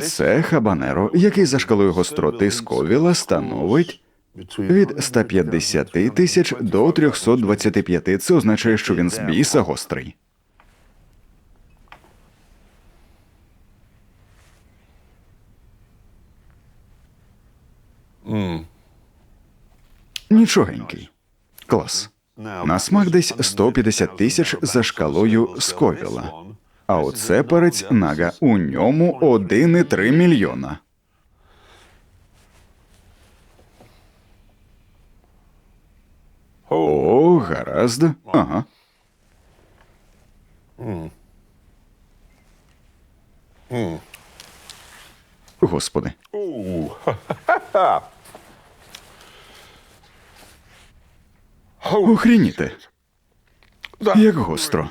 Це хабанеро, який за шкалою гостроти Сковіла становить від 150 тисяч до 325. Це означає, що він з біса гострий. Нічогенький. Клас. На смак десь 150 тисяч за шкалою Сковіла. А оце перець нага. У ньому 1,3 мільйона. О, гаразд. Ага. Господи. Охрініте. Як гостро.